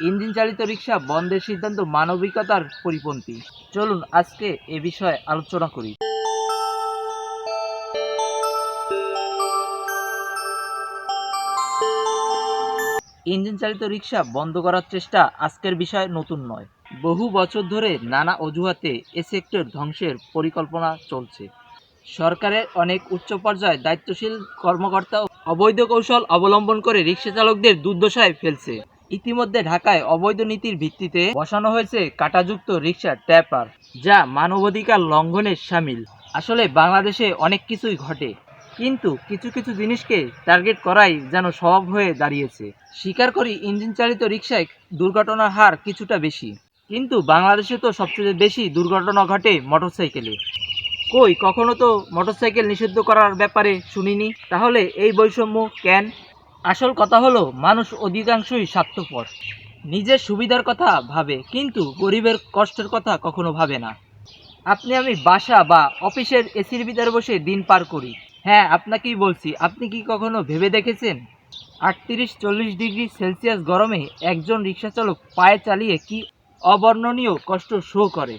Engine চালিত রিক্সা বন্ধের সিদ্ধান্ত মানবিকতার পরিপন্থী। চলুন আজকে এ বিষয়ে আলোচনা করি। ইঞ্জিন চালিত রিক্সা বন্ধ করার চেষ্টা আজকের বিষয় নতুন নয়। বহু বছর ধরে নানা অজুহাতে এ সেক্টর ধ্বংসের পরিকল্পনা চলছে। সরকারের অনেক উচ্চ পর্যায়ে দায়িত্বশীল কর্মকর্তা অবৈধ কৌশল অবলম্বন করে রিক্সা চালকদের দুর্দশায় ফেলছে। ইতিমধ্যে ঢাকায় অবৈধ নীতির ভিত্তিতে বসানো হয়েছে কাটাযুক্ত রিক্সা ট্যাপার, যা মানবাধিকার লঙ্ঘনের সামিল। আসলে বাংলাদেশে অনেক কিছুই ঘটে, কিন্তু কিছু কিছু জিনিসকে টার্গেট করাই যেন স্বভাব হয়ে দাঁড়িয়েছে। স্বীকার করি ইঞ্জিন চালিত রিক্সায় দুর্ঘটনার হার কিছুটা বেশি, কিন্তু বাংলাদেশে তো সবচেয়ে বেশি দুর্ঘটনা ঘটে মোটরসাইকেলে। কই, কখনো তো মোটরসাইকেল নিষিদ্ধ করার ব্যাপারে শুনিনি? তাহলে এই বৈষম্য কেন? আসল কথা হলো, মানুষ অধিকাংশই স্বার্থপর। নিজের সুবিধার কথা ভাবে, কিন্তু গরিবের কষ্টের কথা কখনো ভাবে না। আপনি আমি বাসা বা অফিসের এসির ভিতরে বসে দিন পার করি। হ্যাঁ আপনাকেই বলছি, আপনি কি কখনো ভেবে দেখেছেন? আটত্রিশ চল্লিশ ডিগ্রি সেলসিয়াস গরমে একজন রিক্সা চালক পায়ে চালিয়ে কি অবর্ণনীয় কষ্ট শো করে?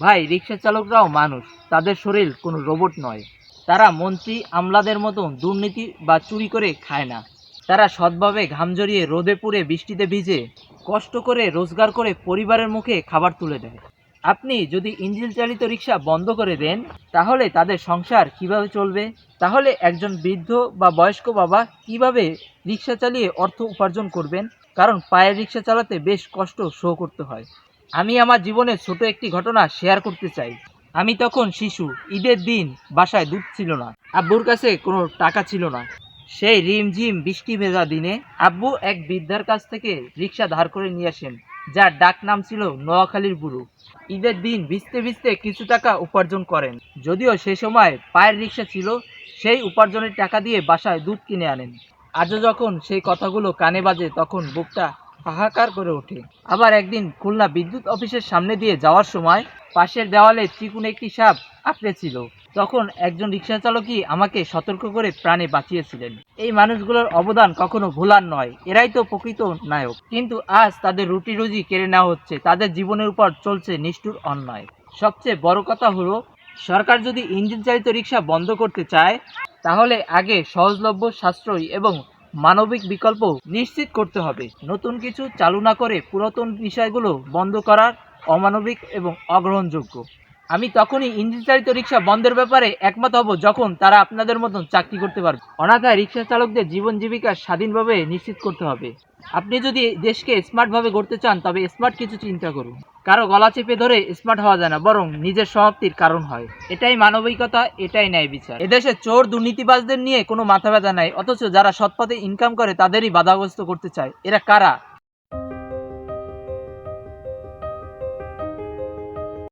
ভাই রিক্সা চালকরাও মানুষ, তাদের শরীর কোনো রোবট নয়। তারা মন্ত্রী আমলাদের মতন দুর্নীতি বা চুরি করে খায় না। তারা সৎভাবে ঘাম জড়িয়ে রোদে পুড়ে বৃষ্টিতে ভিজে কষ্ট করে রোজগার করে পরিবারের মুখে খাবার তুলে দেয়। আপনি যদি ইঞ্জিন চালিত রিক্সা বন্ধ করে দেন, তাহলে তাদের সংসার কীভাবে চলবে? তাহলে একজন বৃদ্ধ বা বয়স্ক বাবা কীভাবে রিক্সা চালিয়ে অর্থ উপার্জন করবেন? কারণ পায়ের রিক্সা চালাতে বেশ কষ্ট শো করতে হয়। আমি আমার জীবনের ছোট একটি ঘটনা শেয়ার করতে চাই। আমি তখন শিশু, ঈদের দিন বাসায় দুধ ছিল না। আব্বুর কাছে কোনো টাকা ছিল না। সেই রিমঝিম বৃষ্টি ভেজা দিনে আব্বু এক বৃদ্ধার কাছ থেকে রিক্সা ধার করে নিয়ে আসেন, যার ডাক নাম ছিল নোয়াখালীর বুড়ো। ঈদের দিন ভিজতে ভিজতে কিছু টাকা উপার্জন করেন, যদিও সে সময় পায়ের রিক্সা ছিল, সেই উপার্জনের টাকা দিয়ে বাসায় দুধ কিনে আনেন। আজও যখন সেই কথাগুলো কানে বাজে, তখন বুকটা হাহাকার করে ওঠে। আবার একদিন খুলনা বিদ্যুৎ অফিসের সামনে দিয়ে যাওয়ার সময় পাশের দেওয়ালে চিকুন একটি সাপ আঁকড়ে ছিল। তখন একজন রিক্সা চালকই আমাকে সতর্ক করে প্রাণে বাঁচিয়েছিলেন। এই মানুষগুলোর অবদান কখনো ভোলার নয়। এরাই তো প্রকৃত নায়ক। কিন্তু আজ তাদের রুটি রুজি কেড়ে নেওয়া হচ্ছে। তাদের জীবনের উপর চলছে নিষ্ঠুর অন্যায়। সবচেয়ে বড় কথা হলো, সরকার যদি ইঞ্জিন চালিত রিক্সা বন্ধ করতে চায়, তাহলে আগে সহজলভ্য, সাশ্রয়ী এবং মানবিক বিকল্প নিশ্চিত করতে হবে। নতুন কিছু চালু না করে পুরাতন বিষয়গুলো বন্ধ করার অমানবিক এবং অগ্রহণযোগ্য। আমি তখনই ইঞ্জিন চালিত রিক্সা বন্ধের ব্যাপারে একমত হব যখন তারা আপনাদের মতন চাকরি করতে পারবে। অনাথায় রিক্সা চালকদের জীবন জীবিকা স্বাধীনভাবে নিশ্চিত করতে হবে। আপনি যদি দেশকে স্মার্টভাবে গড়তে চান, তবে স্মার্ট কিছু চিন্তা করুন। কারও গলা চেপে ধরে স্মার্ট হওয়া যায় না, বরং নিজের সমাপ্তির কারণ হয়। এটাই মানবিকতা, এটাই ন্যায় বিচার। এদেশে চোর দুর্নীতিবাজদের নিয়ে কোনো মাথা ব্যথা নাই, অথচ যারা সৎপথে ইনকাম করে, তাদেরই বাধাগ্রস্ত করতে চায়। এরা কারা?